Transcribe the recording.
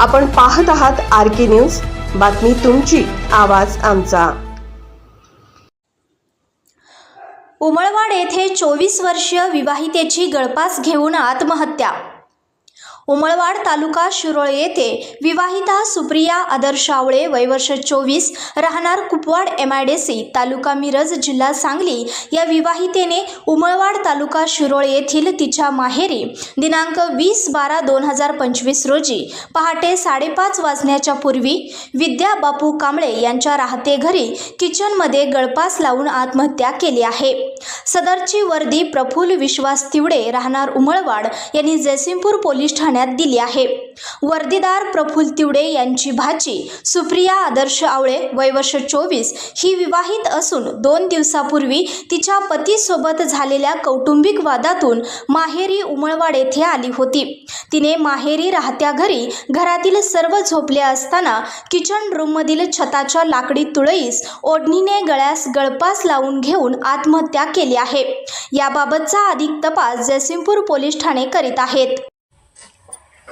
आपण पाहत आहात आर के न्यूज. बातमी तुमची आवाज आमचा. उमळवाड येथे चोवीस वर्षीय विवाहितेची गळपास घेऊन आत्महत्या उमळवाड तालुका शिरोळ येथे विवाहिता सुप्रिया आदर्श आवळे चोवीस राहणार Kupwad M I D C तालुका मिरज जिल्हा सांगली. या विवाहितेने उमळवाड तालुका शिरोळ येथील तिच्या माहेरी दिनांक वीस बारा दोन हजार पंचवीस रोजी पहाटे साडेपाच वाजण्याच्या पूर्वी विद्या बापू कांबळे यांच्या राहते घरी किचनमध्ये गळपास लावून आत्महत्या केली आहे. सदरची वर्दी प्रफुल्ल विश्वास तिवडे राहणार उमळवाड यांनी जयसिंगपूर पोलीस ठाण्यात दिली आहे. वर्दीदार प्रफुल्ल तिवडे यांची भाची सुप्रिया आदर्श आवळे वयवर्ष चोवीस ही विवाहित असून दोन दिवसापूर्वी तिच्या पतीसोबत झालेल्या कौटुंबिक वादातून माहेरी उमळवाड येथे आली होती. तिने माहेरी राहत्या घरी घरातील सर्व झोपले असताना किचन रूममधील छताच्या लाकडी तुळईस ओढणीने गळ्यास गळपास लावून घेऊन आत्महत्या केली आहे. याबाबतचा अधिक तपास जयसिंगपूर पोलीस ठाणे करीत आहेत.